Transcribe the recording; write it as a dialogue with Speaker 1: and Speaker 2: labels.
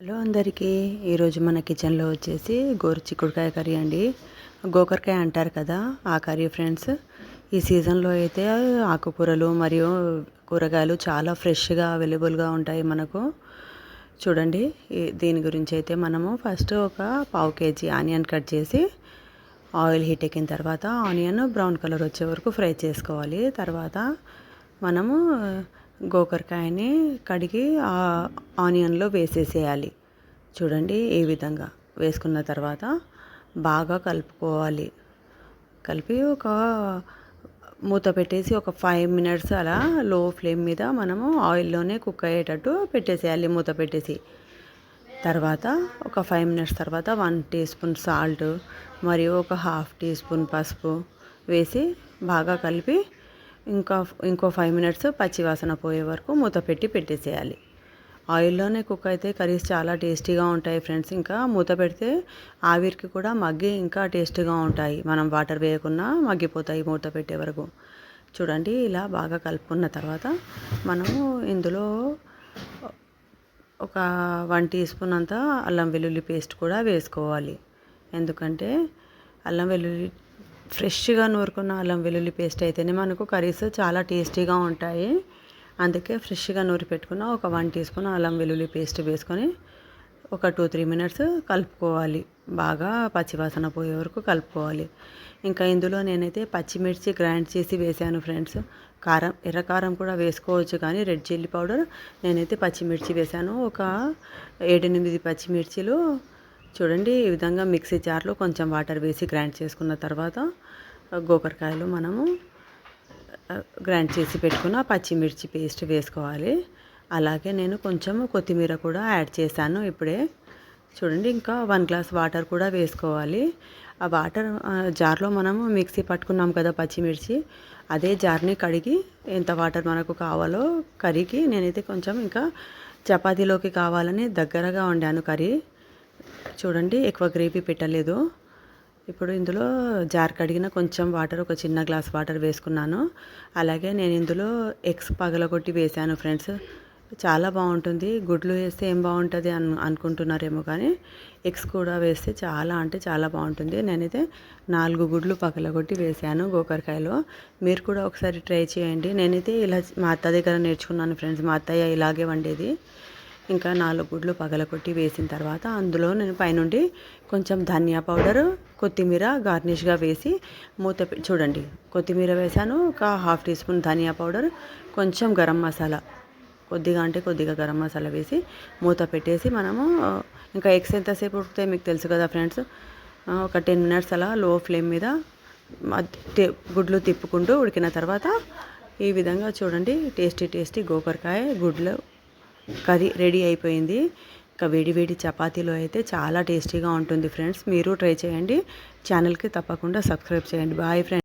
Speaker 1: Hello అందరికీ. ఈరోజు మన కిచెన్లో వచ్చేసి గోరు చిక్కుడుకాయ కర్రీ అండి. గోకరకాయ అంటారు కదా ఆ కర్రీ ఫ్రెండ్స్. ఈ సీజన్లో అయితే ఆకుకూరలు మరియు కూరగాయలు చాలా ఫ్రెష్గా అవైలబుల్గా ఉంటాయి మనకు. చూడండి దీని గురించి అయితే మనము ఫస్ట్ ఒక పావు కేజీ ఆనియన్ కట్ చేసి ఆయిల్ హీట్ ఎక్కిన తర్వాత ఆనియన్ బ్రౌన్ కలర్ వచ్చే వరకు ఫ్రై చేసుకోవాలి. తర్వాత మనము గోకరకాయని కడిగి ఆ ఆనియన్లో వేసేసేయాలి. చూడండి ఈ విధంగా వేసుకున్న తర్వాత బాగా కలుపుకోవాలి. కలిపి ఒక మూత పెట్టేసి ఒక ఫైవ్ మినిట్స్ అలా లో ఫ్లేమ్ మీద మనము ఆయిల్లోనే కుక్ అయ్యేటట్టు పెట్టేసేయాలి మూత పెట్టేసి. తర్వాత ఒక ఫైవ్ మినిట్స్ తర్వాత వన్ టీ స్పూన్ సాల్ట్ మరియు ఒక హాఫ్ టీ స్పూన్ పసుపు వేసి బాగా కలిపి ఇంకా ఇంకో ఫైవ్ మినిట్స్ పచ్చి వాసన పోయే వరకు మూత పెట్టి పెట్టేసేయాలి. ఆయిల్లోనే కుక్ అయితే కర్రీస్ చాలా టేస్టీగా ఉంటాయి ఫ్రెండ్స్. ఇంకా మూత పెడితే ఆవిరికి కూడా మగ్గి ఇంకా టేస్టీగా ఉంటాయి. మనం వాటర్ వేయకుండా మగ్గిపోతాయి మూత పెట్టే వరకు. చూడండి ఇలా బాగా కలుపుకున్న తర్వాత మనము ఇందులో ఒక వన్ టీ స్పూన్ అంతా అల్లం వెల్లుల్లి పేస్ట్ కూడా వేసుకోవాలి. ఎందుకంటే అల్లం వెల్లుల్లి ఫ్రెష్గా నూరుకున్న అల్లం వెల్లుల్లి పేస్ట్ అయితేనే మనకు కర్రీస్ చాలా టేస్టీగా ఉంటాయి. అందుకే ఫ్రెష్గా నూరి పెట్టుకున్న ఒక వన్ టీ స్పూన్ అల్లం వెల్లుల్లి పేస్ట్ వేసుకొని ఒక టూ త్రీ మినిట్స్ కలుపుకోవాలి. బాగా పచ్చివాసన పోయే వరకు కలుపుకోవాలి. ఇంకా ఇందులో నేనైతే పచ్చిమిర్చి గ్రైండ్ చేసి వేసాను ఫ్రెండ్స్. కారం ఎర్ర కారం కూడా వేసుకోవచ్చు కానీ రెడ్ చిల్లీ పౌడర్ నేనైతే పచ్చిమిర్చి వేసాను ఒక ఏడెనిమిది పచ్చిమిర్చిలు చూడండి ఈ విధంగా మిక్సీ జార్లో కొంచెం వాటర్ వేసి గ్రైండ్ చేసుకున్న తర్వాత గోకరకాయలు మనము గ్రైండ్ చేసి పెట్టుకున్న పచ్చిమిర్చి పేస్ట్ వేసుకోవాలి. అలాగే నేను కొంచెం కొత్తిమీర కూడా యాడ్ చేశాను ఇప్పుడే. చూడండి ఇంకా వన్ గ్లాస్ వాటర్ కూడా వేసుకోవాలి. ఆ వాటర్ జార్లో మనము మిక్సీ పట్టుకున్నాం కదా పచ్చిమిర్చి అదే జార్ని కడిగి ఎంత వాటర్ మనకు కావాలో కర్రీకి నేనైతే కొంచెం ఇంకా చపాతీలోకి కావాలని దగ్గరగా వండాను కర్రీ. చూడండి ఎక్కువ గ్రేవీ పెట్టలేదు. ఇప్పుడు ఇందులో జార్ కడిగిన కొంచెం వాటర్ ఒక చిన్న గ్లాస్ వాటర్ వేసుకున్నాను. అలాగే నేను ఇందులో ఎగ్స్ పగలగొట్టి వేశాను ఫ్రెండ్స్. చాలా బాగుంటుంది. గుడ్లు వేస్తే ఏం బాగుంటుంది అను అనుకుంటున్నారేమో కానీ ఎగ్స్ కూడా వేస్తే చాలా అంటే చాలా బాగుంటుంది. నేనైతే నాలుగు గుడ్లు పగలగొట్టి వేశాను గోకరకాయలో. మీరు కూడా ఒకసారి ట్రై చేయండి. నేనైతే ఇలా మా అత్త దగ్గర నేర్చుకున్నాను ఫ్రెండ్స్. మా అత్తయ్య ఇలాగే వండేది. ఇంకా నాలుగు గుడ్లు పగలగొట్టి వేసిన తర్వాత అందులో నేను పైనుండి కొంచెం ధనియా పౌడర్ కొత్తిమీర గార్నిష్గా వేసి మూత చూడండి. కొత్తిమీర వేసాను ఒక హాఫ్ టీ స్పూన్ ధనియా పౌడర్ కొంచెం గరం మసాలా కొద్దిగా అంటే కొద్దిగా గరం మసాలా వేసి మూత పెట్టేసి మనము ఇంకా ఎగ్స్ ఎంతసేపు ఉడుకుతాయి మీకు తెలుసు కదా ఫ్రెండ్స్ ఒక టెన్ మినిట్స్ అలా లో ఫ్లేమ్ మీద గుడ్లు తిప్పుకుంటూ ఉడికిన తర్వాత ఈ విధంగా చూడండి టేస్టీ టేస్టీ గోకరకాయ గుడ్లు. కర్రీ రెడీ అయిపోయింది. ఇంకా వేడి వేడి చపాతీలో అయితే చాలా టేస్టీగా ఉంటుంది ఫ్రెండ్స్. మీరు ట్రై చేయండి. ఛానల్కి తప్పకుండా సబ్స్క్రైబ్ చేయండి. Bye friends.